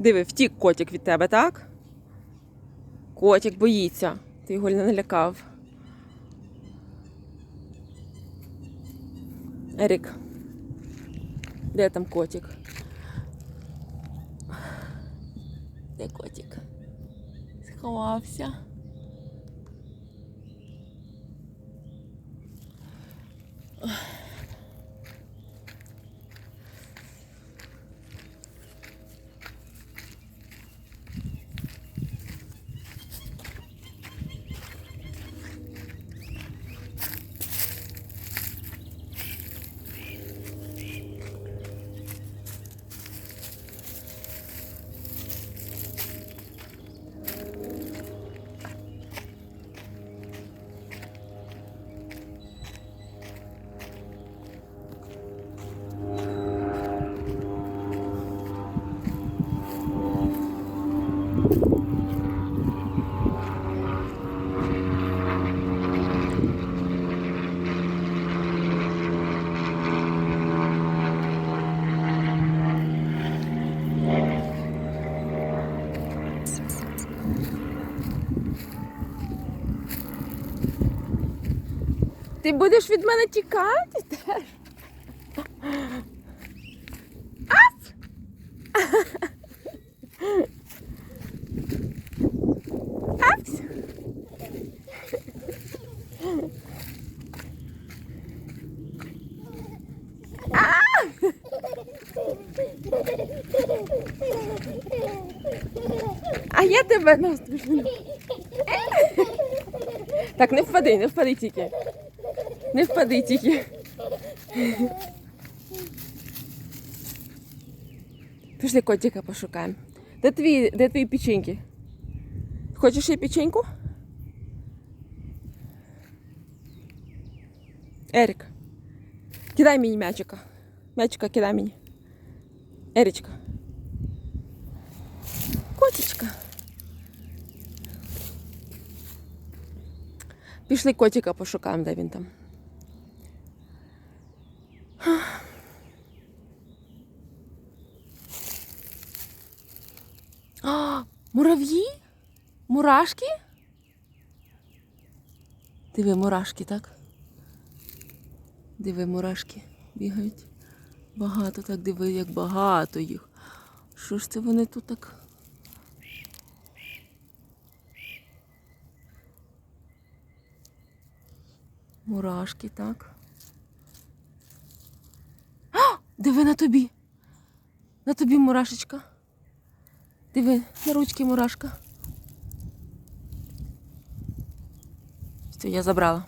Диви, втік котик від тебе, так? Котик боїться. Ти його не налякав. Ерік. Де там котик? Де котик? Сховався. Ти будеш від мене тікати теж? А я тебе наступлю. Так, не впади, не впади тільки. Не впади тільки. Пішли котика пошукаємо. Де твої, де твої печеньки? Хочеш ще печеньку? Ерік, кидай мені м'ячика. М'ячика кидай мені. Ерічка. Котечка. Пішли котика пошукаємо, де він там. А, мурав'ї? Мурашки? Диви, мурашки, так? Диви, мурашки бігають. Багато так диви, як багато їх. Що ж це вони тут так? Мурашки, так. А! Диви на тобі. На тобі мурашечка. Диви, на ручки мурашка. Все, я забрала.